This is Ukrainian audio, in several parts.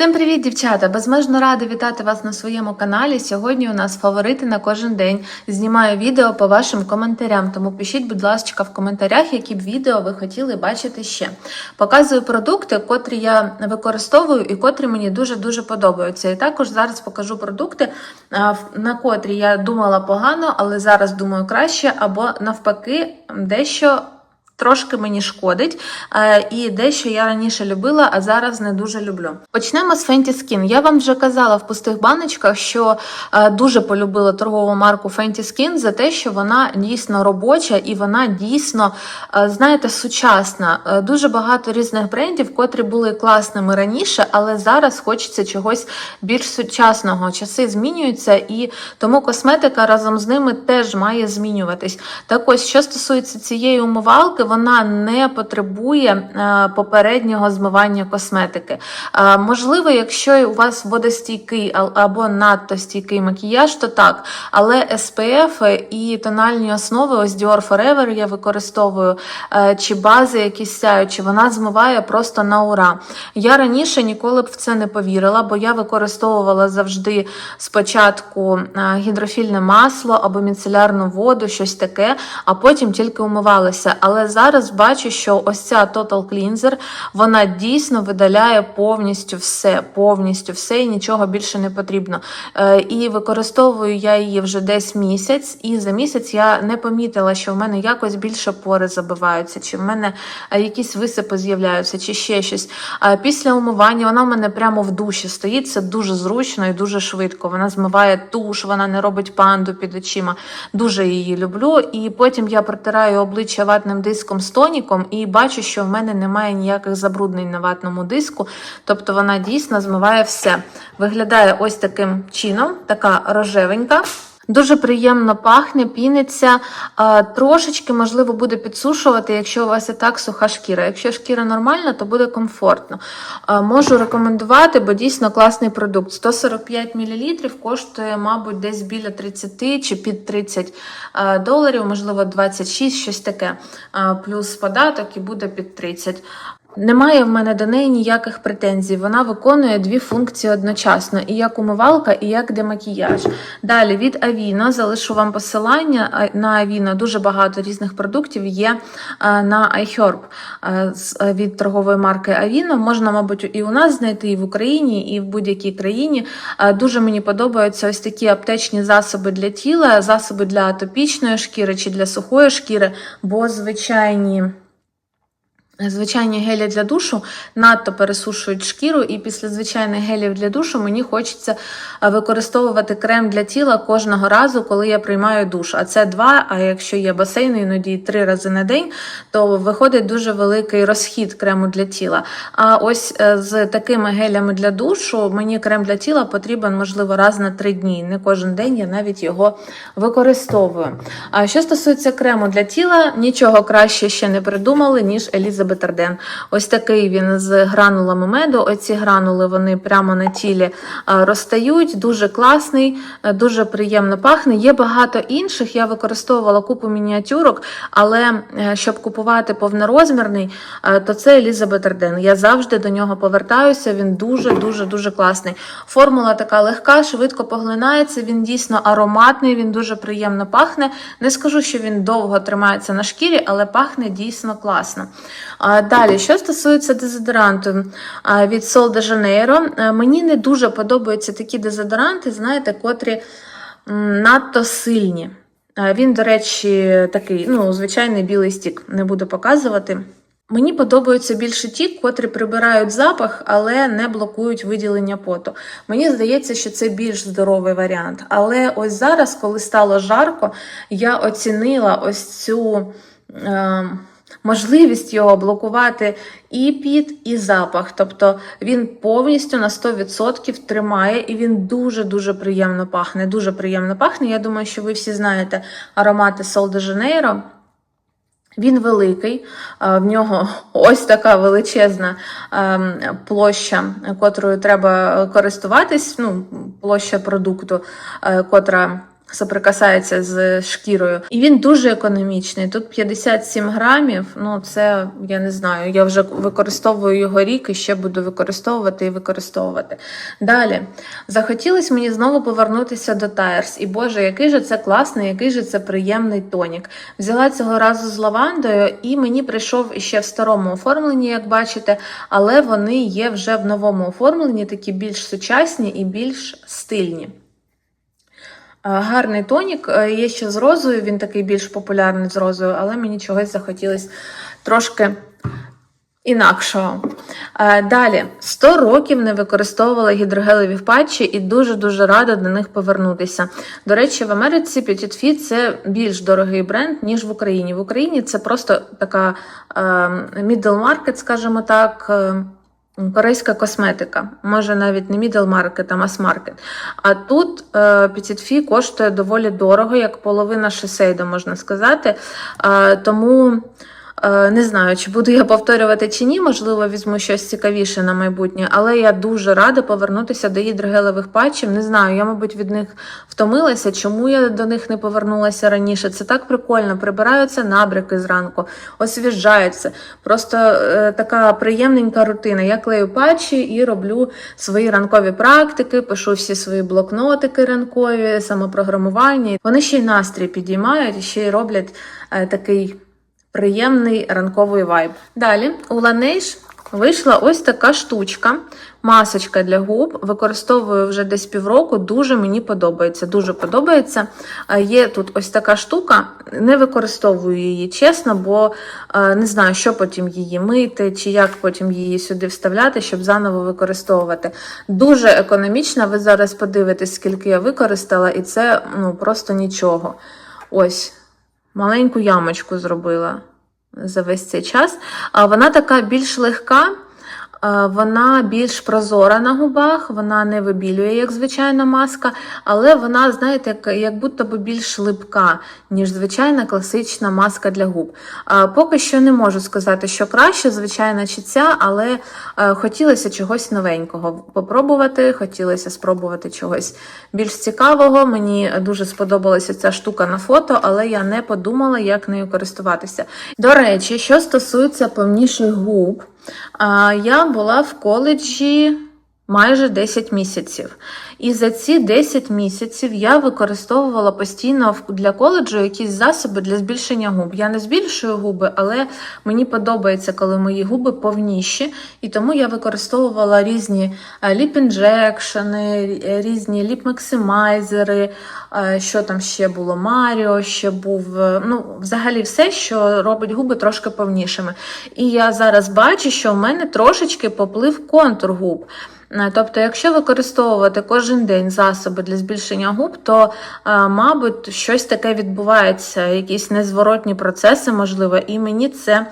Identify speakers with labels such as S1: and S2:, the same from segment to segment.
S1: Всім привіт, дівчата! Безмежно рада вітати вас на своєму каналі. Сьогодні у нас фаворити на кожен день. Знімаю відео по вашим коментарям, тому пишіть, будь ласка, в коментарях, які б відео ви хотіли бачити ще. Показую продукти, котрі я використовую і котрі мені дуже-дуже подобаються. І також зараз покажу продукти, на котрі я думала погано, але зараз думаю краще, або навпаки, дещо. Трошки мені шкодить, е, і дещо я раніше любила, а зараз не дуже люблю. Почнемо з Fenty Skin. Я вам вже казала в пустих баночках, що е, дуже полюбила торгову марку Fenty Skin за те, що вона дійсно робоча і вона дійсно, е, знаєте, сучасна. Дуже багато різних брендів, котрі були класними раніше, але зараз хочеться чогось більш сучасного. Часи змінюються, і тому косметика разом з ними теж має змінюватись. Так ось, що стосується цієї умивалки, вона не потребує е, попереднього змивання косметики. Е, Можливо, якщо у вас водостійкий або надто стійкий макіяж, то так. Але SPF і тональні основи, ось Dior Forever я використовую, е, чи бази якісь сяючі, вона змиває просто на ура. Я раніше ніколи б в це не повірила, бо я використовувала завжди спочатку гідрофільне масло або міцелярну воду, щось таке, а потім тільки умивалася. Але зараз бачу, що ось ця Total Cleanser, вона дійсно видаляє повністю все, повністю все і нічого більше не потрібно. Е, І використовую я її вже десь місяць, і за місяць я не помітила, що в мене якось більше пори забиваються, чи в мене е, якісь висипи з'являються, чи ще щось. Після умивання вона в мене прямо в душі стоїть. Це дуже зручно і дуже швидко. Вона змиває туш, вона не робить панду під очима. Дуже її люблю. І потім я протираю обличчя ватним диском з тоніком і бачу, що в мене немає ніяких забруднень на ватному диску. Тобто вона дійсно змиває все. Виглядає ось таким чином, така рожевенька. Дуже приємно пахне, піниться. Трошечки, можливо, буде підсушувати, якщо у вас і так суха шкіра. Якщо шкіра нормальна, то буде комфортно. Можу рекомендувати, бо дійсно класний продукт. 145 мл коштує, мабуть, десь біля 30 чи під 30 доларів, можливо, 26, щось таке. Плюс податок і буде під 30. Немає в мене до неї ніяких претензій. Вона виконує дві функції одночасно: і як умивалка, і як демакіяж. Далі від Avino залишу вам посилання на Avino. Дуже багато різних продуктів є на iHerb з- а, від торгової марки Avino. Можна, мабуть, і у нас знайти, і в Україні, і в будь-якій країні. Дуже мені подобаються ось такі аптечні засоби для тіла, засоби для атопічної шкіри чи для сухої шкіри, бо звичайні. Звичайні гелі для душу надто пересушують шкіру, і після звичайних гелів для душу мені хочеться е, використовувати крем для тіла кожного разу, коли я приймаю душ. А це два. А якщо є басейн, іноді три рази на день, то виходить дуже великий розхід крему для тіла. А ось е, з такими гелями для душу мені крем для тіла потрібен, можливо, раз на три дні. Не кожен день я навіть його використовую. А що стосується крему для тіла, нічого краще ще не придумали, ніж Елізабет Арден. Ось такий він з гранулами меду. Оці гранули вони прямо на тілі а, розтають. Дуже класний, е, дуже приємно пахне. Є багато інших. Я використовувала купу мініатюрок, але е, щоб купувати повнорозмірний, е, то це Елізабет Арден. Я завжди до нього повертаюся. Він дуже дуже дуже класний. Формула така легка, швидко поглинається. Він дійсно ароматний, він дуже приємно пахне. Не скажу, що він довго тримається на шкірі, але пахне дійсно класно. Далі, що стосується дезодоранту від Sol de Janeiro, мені не дуже подобаються такі дезодоранти, знаєте, котрі надто сильні. Він, до речі, такий, ну, звичайний білий стік, не буду показувати. Мені подобаються більше ті, котрі прибирають запах, але не блокують виділення поту. Мені здається, що це більш здоровий варіант. Але ось зараз, коли стало жарко, я оцінила ось цю. Е- Можливість його блокувати і під, і запах. Тобто він повністю на 100% тримає, і він дуже-дуже приємно пахне. Дуже приємно пахне. Я думаю, що ви всі знаєте аромати Sol de. Він великий, в нього ось така величезна ем, площа, котрою треба користуватись. Ну, площа продукту, е, котра соприкасається з шкірою. І він дуже економічний. Тут 57 грамів. Ну, це я не знаю. Я вже використовую його рік і ще буду використовувати і використовувати. Далі захотілось мені знову повернутися до Тайрс. І Боже, який же це класний, який же це приємний тонік. Взяла цього разу з лавандою, і мені прийшов ще в старому оформленні, як бачите, але вони є вже в новому оформленні, такі більш сучасні і більш стильні. Е, Гарний тонік. Е, Є ще з розою, він такий більш популярний з розою, але мені чогось захотілося трошки інакшого. Е, Далі 100 років не використовувала гідрогелеві патчі і дуже-дуже рада до них повернутися. До речі, в Америці Petit Fit – це більш дорогий бренд, ніж в Україні. В Україні це просто така е, middle market, скажімо так. Корейська косметика, може навіть не middle market, а мас-маркет. А тут е, Petit коштує доволі дорого, як половина шосейда, можна сказати. Е, тому не знаю, чи буду я повторювати чи ні, можливо, візьму щось цікавіше на майбутнє, але я дуже рада повернутися до гідрогелевих патчів. Не знаю, я, мабуть, від них втомилася. Чому я до них не повернулася раніше? Це так прикольно. Прибираються набряки зранку, освіжаються. Просто е, така приємненька рутина. Я клею патчі і роблю свої ранкові практики, пишу всі свої блокнотики ранкові, самопрограмування. Вони ще й настрій підіймають, ще й роблять е, такий приємний ранковий вайб. Далі у Laneige вийшла ось така штучка. Масочка для губ, використовую вже десь півроку, дуже мені подобається. Дуже подобається. Є тут ось така штука, не використовую її чесно, бо не знаю, що потім її мити, чи як потім її сюди вставляти, щоб заново використовувати. Дуже економічна, ви зараз подивитесь, скільки я використала, і це ну, просто нічого. Ось, маленьку ямочку зробила за весь цей час. А Вона така більш легка. Вона більш прозора на губах, вона не вибілює, як звичайна маска, але вона, знаєте, як, як будто би більш липка, ніж звичайна класична маска для губ. Поки що не можу сказати, що краще, звичайна чи ця, але е, хотілося чогось новенького попробувати, хотілося спробувати чогось більш цікавого. Мені дуже сподобалася ця штука на фото, але я не подумала, як нею користуватися. До речі, що стосується повніших губ. Я була в коледжі майже 10 місяців. І за ці 10 місяців я використовувала постійно для коледжу якісь засоби для збільшення губ. Я не збільшую губи, але мені подобається, коли мої губи повніші. І тому я використовувала різні ліп-інжекшени, різні ліп-максимайзери, е, що там ще було, Маріо, ще був. е, Ну, взагалі все, що робить губи трошки повнішими. І я зараз бачу, що в мене трошечки поплив контур губ. Е, Тобто, якщо використовувати кожен день засоби для збільшення губ, то, е, мабуть, щось таке відбувається, якісь незворотні процеси, можливо, і мені це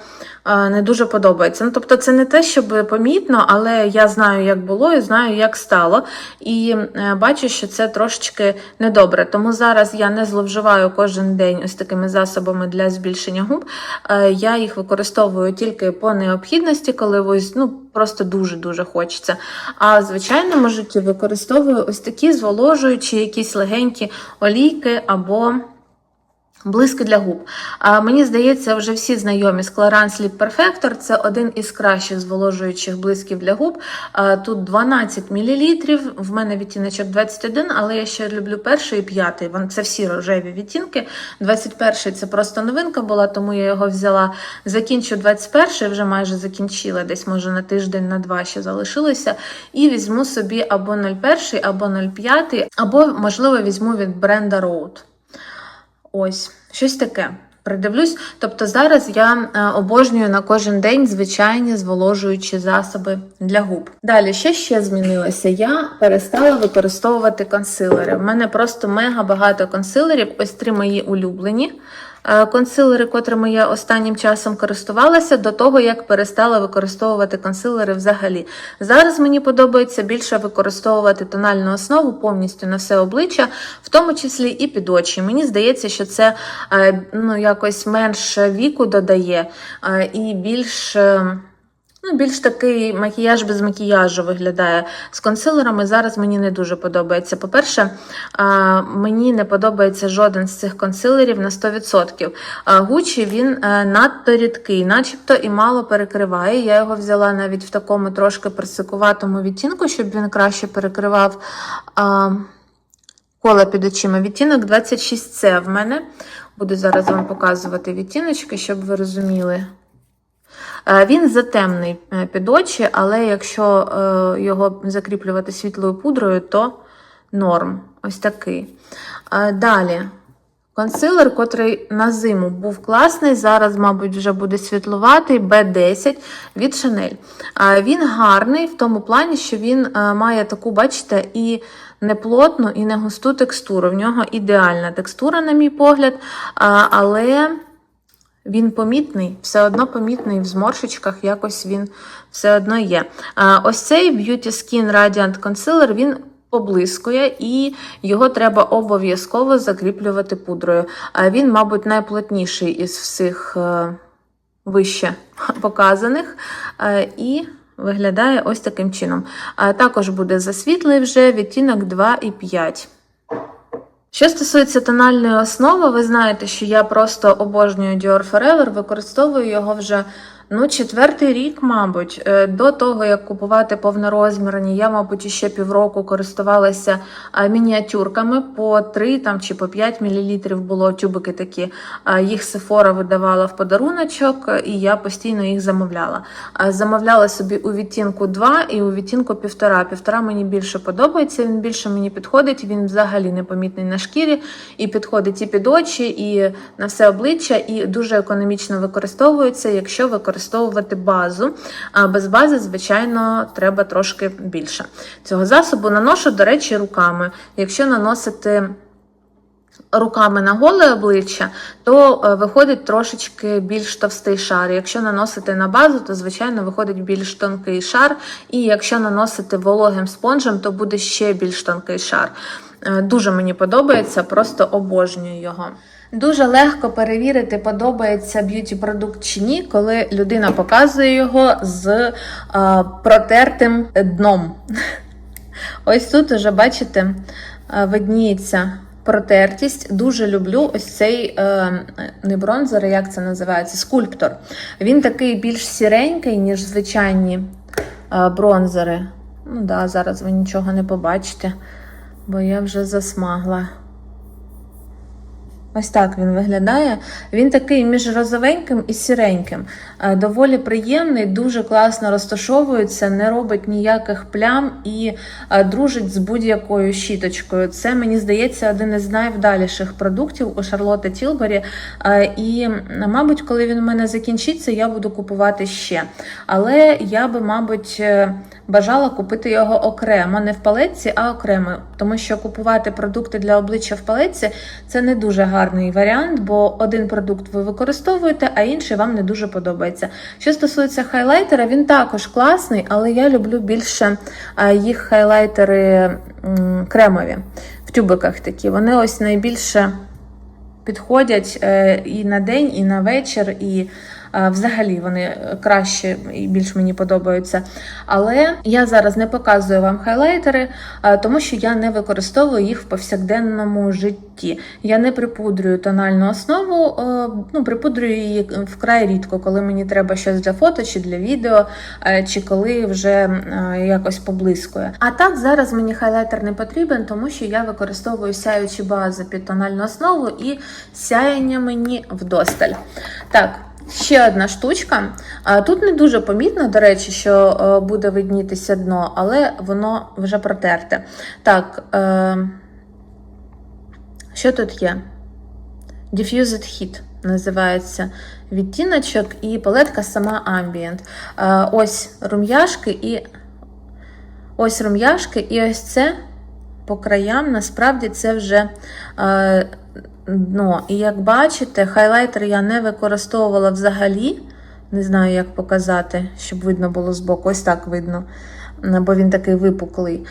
S1: не дуже подобається. Ну, тобто, це не те, щоб помітно, але я знаю, як було, і знаю, як стало. І е, бачу, що це трошечки недобре. Тому зараз я не зловживаю кожен день ось такими засобами для збільшення губ. Е, Я їх використовую тільки по необхідності, коли ось ну просто дуже-дуже хочеться. А в звичайному житті використовую ось такі зволожуючі якісь легенькі олійки або. Блиски для губ. А мені здається, вже всі знайомі з Clarins Lip Perfector. Це один із кращих зволожуючих блисків для губ. А, Тут 12 мл, в мене відтіночок 21, але я ще люблю перший і п'ятий. Це всі рожеві відтінки. 21 це просто новинка була, тому я його взяла. Закінчу 21, вже майже закінчила, десь може на тиждень, на два ще залишилося. І візьму собі або 01, або 05, або, можливо, візьму від бренда Road. Ось, щось таке. Придивлюсь. Тобто зараз я е, обожнюю на кожен день звичайні зволожуючі засоби для губ. Далі, що ще змінилося? Я перестала використовувати консилери. У мене просто мега багато консилерів, ось три мої улюблені. Е, Консилери, котрими я останнім часом користувалася до того, як перестала використовувати консилери взагалі. Зараз мені подобається більше використовувати тональну основу повністю на все обличчя, в тому числі і під очі. Мені здається, що це е, ну, якось менше віку додає е, і більш. Ну, більш такий макіяж без макіяжу виглядає з консилерами. Зараз мені не дуже подобається. По-перше, мені не подобається жоден з цих консилерів на 100%. А, Гучі він е, надто рідкий, начебто і мало перекриває. Я його взяла навіть в такому трошки персикуватому відтінку, щоб він краще перекривав. Кола під очима. Відтінок 26C в мене. Буду зараз вам показувати відтіночки, щоб ви розуміли. Е, Він затемний е, під очі, але якщо е, його закріплювати світлою пудрою, то норм. Ось такий. Далі. Консилер, котрий на зиму був класний, зараз, мабуть, вже буде світлуватий B10 від. Е, Він гарний в тому плані, що він має таку, бачите, і неплотну, і не густу текстуру. В нього ідеальна текстура, на мій погляд, але він помітний, все одно помітний в зморшечках, якось він все одно є. Ось цей Beauty Skin Radiant Concealer, він поблискує, і його треба обов'язково закріплювати пудрою. Він, мабуть, найплотніший із всіх е, вище показаних. Е, і виглядає ось таким чином. Також буде засвітлий вже відтінок 2,5. Що стосується тональної основи, ви знаєте, що я просто обожнюю Dior Forever, використовую його вже ну, четвертий рік, мабуть. Е, До того, як купувати повнорозмірні, я, мабуть, ще півроку користувалася мініатюрками по 3 там, чи по 5 мл було тюбики такі. Їх Sephora видавала в подаруночок, і я постійно їх замовляла. Замовляла собі у відтінку 2 і у відтінку 1,5. Півтора мені більше подобається, він більше мені підходить, він взагалі непомітний на шкірі, і підходить і під очі, і на все обличчя, і дуже економічно використовується, якщо використовувати базу. А без бази, звичайно, треба трошки більше. Цього засобу наношу, до речі, руками. Якщо наносити руками на голе обличчя, то е, виходить трошечки більш товстий шар. Якщо наносити на базу, то звичайно виходить більш тонкий шар. І якщо наносити вологим спонжем, то буде ще більш тонкий шар. Е, Дуже мені подобається, просто обожнюю його. Дуже легко перевірити, подобається б'юті продукт чи ні, коли людина показує його з е, протертим дном. Ось тут уже, бачите, е, видніється протертість. Дуже люблю ось цей е, не бронзер, як це називається, скульптор. Він такий більш сіренький, ніж звичайні бронзери. Ну да, зараз ви нічого не побачите, бо я вже засмагла. Ось так він виглядає. Він такий між розовеньким і сіреньким. Е, Доволі приємний, дуже класно розташовується, не робить ніяких плям і е, дружить з будь-якою щіточкою. Це, мені здається, один із найвдаліших продуктів у Шарлотти Тілбері. Е, І, мабуть, коли він у мене закінчиться, я буду купувати ще. Але я би, мабуть, бажала купити його окремо, не в палетці, а окремо. Тому що купувати продукти для обличчя в палетці це не дуже гарний варіант, бо один продукт ви використовуєте, а інший вам не дуже подобається. Що стосується хайлайтера, він також класний, але я люблю більше їх хайлайтери кремові в тюбиках такі. Вони ось найбільше підходять е, і на день, і на вечір, і е, взагалі вони краще і більш мені подобаються. Але я зараз не показую вам хайлайтери, е, тому що я не використовую їх в повсякденному житті. Я не припудрюю тональну основу, е, ну, припудрюю її вкрай рідко, коли мені треба щось для фото чи для відео, е, чи коли вже е, якось поблискує. А так зараз мені хайлайтер не потрібен, тому що я використовую сяючі бази під тональну основу і сяєння мені вдосталь. Так. Ще одна штучка. Тут не дуже помітно, до речі, що е, буде виднітися дно, але воно вже протерте. Так, е, що тут є? Diffused Heat називається відтіночок і палетка сама Ambient. Е, Ось рум'яшки і ось рум'яшки, і ось це по краям, насправді це вже дно. І як бачите, хайлайтер я не використовувала взагалі. Не знаю, як показати, щоб видно було збоку. Ось так видно. Бо він такий випуклий.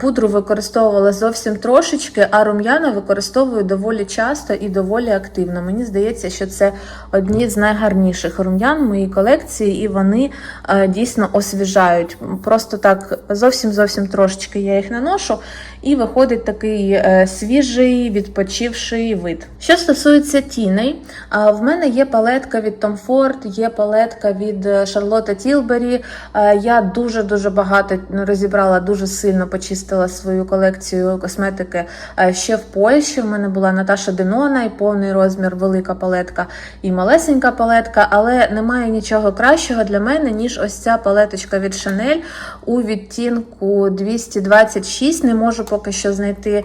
S1: Пудру використовувала зовсім трошечки, а рум'яна використовую доволі часто і доволі активно. Мені здається, що це одні з найгарніших рум'ян в моїй колекції, і вони е, дійсно освіжають. Просто так зовсім зовсім трошечки я їх наношу, і виходить такий е, свіжий, відпочивший вид. Що стосується тіней, в мене є палетка від Tom Ford, є палетка від е, Charlotte Tilbury. Я дуже дуже багато ну, розібрала, дуже сильно почистила свою колекцію косметики е, ще в Польщі. В мене була Наташа Денона і повний розмір, велика палетка і малесенька палетка, але немає нічого кращого для мене, ніж ось ця палеточка від Chanel у відтінку 226. Не можу поки що знайти,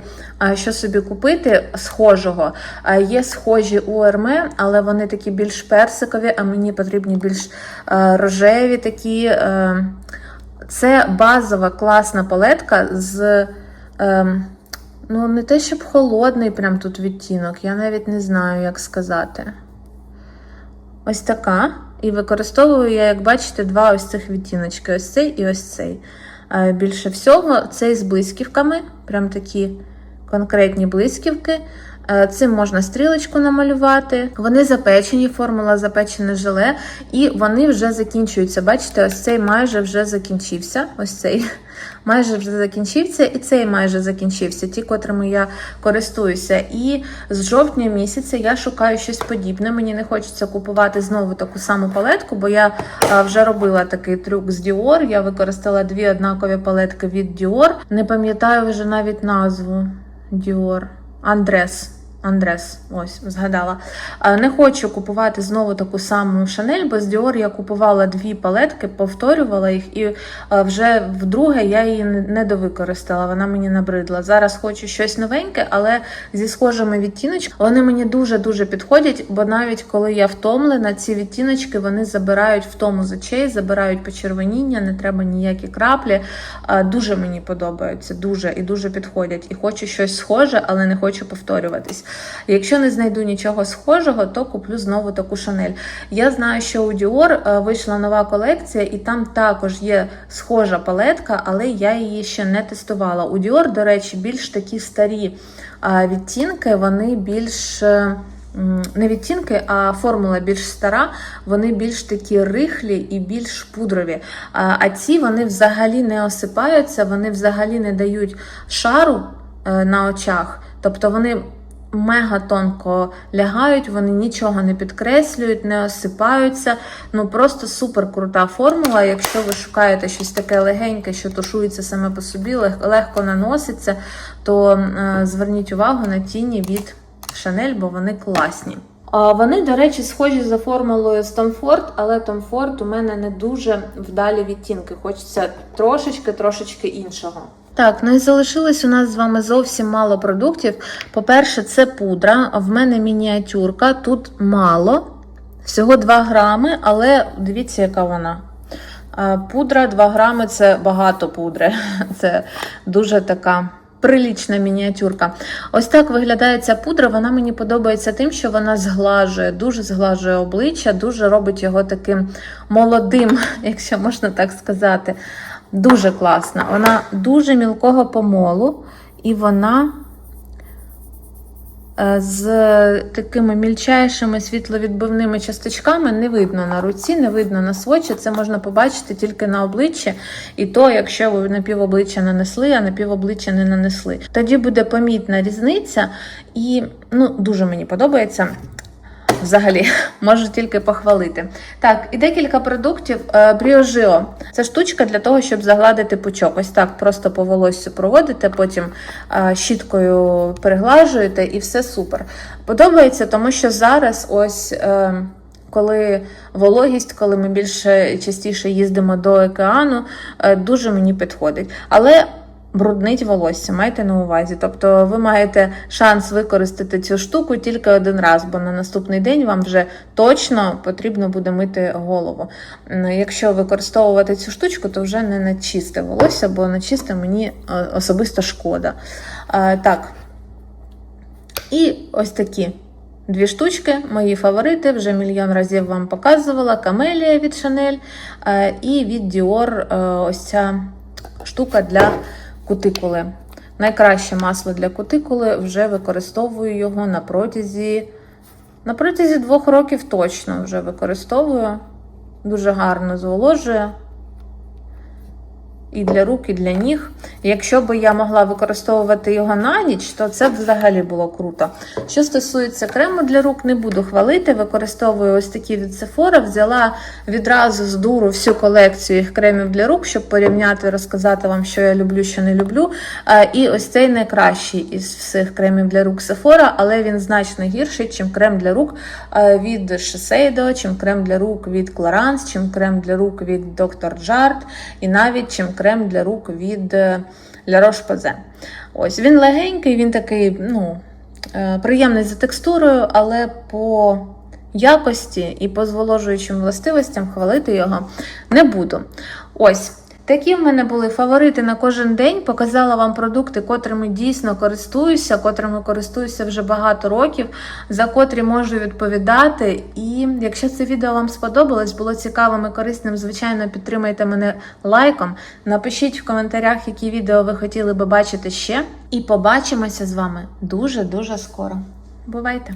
S1: що собі купити схожого. Є схожі у Hermé, але вони такі більш персикові, а мені потрібні більш е, рожеві такі. Це базова класна палетка з. ем, Ну, не те, щоб холодний прям тут відтінок, я навіть не знаю, як сказати. Ось така. І використовую я, як бачите, два ось цих відтіночки: ось цей і ось цей. Е, Більше всього, цей з блисківками, прям такі конкретні блисківки. Е, Цим можна стрілочку намалювати. Вони запечені, формула запечене желе, і вони вже закінчуються. Бачите, ось цей майже вже закінчився. Ось цей майже вже закінчився, і цей майже закінчився, ті, котрими я користуюся. І з жовтня місяця я шукаю щось подібне. Мені не хочеться купувати знову таку саму палетку, бо я вже робила такий трюк з Dior. Я використала дві однакові палетки від Dior. Не пам'ятаю вже навіть назву Dior. Андрес. Андрес, ось згадала. Не хочу купувати знову таку саму Шанель, бо з Dior я купувала дві палетки, повторювала їх, і вже вдруге я її не довикористала. Вона мені набридла. Зараз хочу щось новеньке, але зі схожими відтіночками вони мені дуже дуже підходять, бо навіть коли я втомлена, ці відтіночки вони забирають втому з очей, забирають почервоніння, не треба ніякі краплі. Дуже мені подобаються, дуже і дуже підходять. І хочу щось схоже, але не хочу повторюватись. Якщо не знайду нічого схожого, то куплю знову таку шанель. Я знаю, що у Dior е, вийшла нова колекція, і там також є схожа палетка, але я її ще не тестувала. У Dior, до речі, більш такі старі відтінки, вони більш. е, Не відтінки, а формула більш стара, вони більш такі рихлі і більш пудрові. А, ці вони взагалі не осипаються, вони взагалі не дають шару е, на очах. Тобто вони мега тонко лягають, вони нічого не підкреслюють, не осипаються. Ну просто супер крута формула. Якщо ви шукаєте щось таке легеньке, що тушується саме по собі, лег- легко наноситься, то е, зверніть увагу на тіні від Chanel, бо вони класні. А Вони, до речі, схожі за формулою з Ford, але Ford у мене не дуже вдалі відтінки. Хочеться трошечки-трошечки іншого. Так, ну і залишилось у нас з вами зовсім мало продуктів. По-перше, це пудра. В мене мініатюрка, тут мало, всього 2 грами, але дивіться, яка вона. Пудра 2 грами це багато пудри. Це дуже така прилічна мініатюрка. Ось так виглядає ця пудра. Вона мені подобається тим, що вона зглажує, дуже зглажує обличчя, дуже робить його таким молодим, якщо можна так сказати. Дуже класна. Вона дуже мілкого помолу, і вона е, з такими мільчайшими світловідбивними часточками не видно на руці, не видно на свочі. Це можна побачити тільки на обличчі. І то, якщо ви на півобличчя нанесли, а на півобличчя не нанесли. Тоді буде помітна різниця, і ну, дуже мені подобається. Взагалі, можу тільки похвалити. Так, і декілька продуктів. Е, Бріожио. Це штучка для того, щоб загладити пучок. Ось так просто по волоссю проводите, потім е, щіткою переглажуєте і все супер. Подобається, тому що зараз ось. е, Коли вологість, коли ми більше частіше їздимо до океану, дуже мені підходить. Але бруднить волосся, майте на увазі. Тобто ви маєте шанс використати цю штуку тільки один раз, бо на наступний день вам вже точно потрібно буде мити голову. Якщо використовувати цю штучку, то вже не на чисте волосся, бо на чисте мені е, особисто шкода. Е, Так. І ось такі. Дві штучки, мої фаворити, вже мільйон разів вам показувала. Камелія від е, і від Dior е, ось ця штука для кутикули. Найкраще масло для кутикули, вже використовую його на протязі, на протязі двох років точно вже використовую. Дуже гарно зволожує. І для рук, і для ніг. Якщо б я могла використовувати його на ніч, то це б взагалі було круто. Що стосується крему для рук, не буду хвалити. Використовую ось такі від Sephora. Взяла відразу з дуру всю колекцію їх кремів для рук, щоб порівняти, розказати вам, що я люблю, що не люблю. І ось цей найкращий із всіх кремів для рук Sephora, але він значно гірший, чим крем для рук від Shiseido, чим крем для рук від Clarins, чим крем для рук від Dr. Jart, і навіть чим крем для рук від е, La Roche-Posay. Ось він легенький, він такий, ну, е, приємний за текстурою, але по якості і по зволожуючим властивостям хвалити його не буду. Ось. Такі в мене були фаворити на кожен день. Показала вам продукти, котрими дійсно користуюся, котрими користуюся вже багато років, за котрі можу відповідати. І якщо це відео вам сподобалось, було цікавим і корисним, звичайно, підтримайте мене лайком. Напишіть в коментарях, які відео ви хотіли би бачити ще. І побачимося з вами дуже-дуже скоро. Бувайте!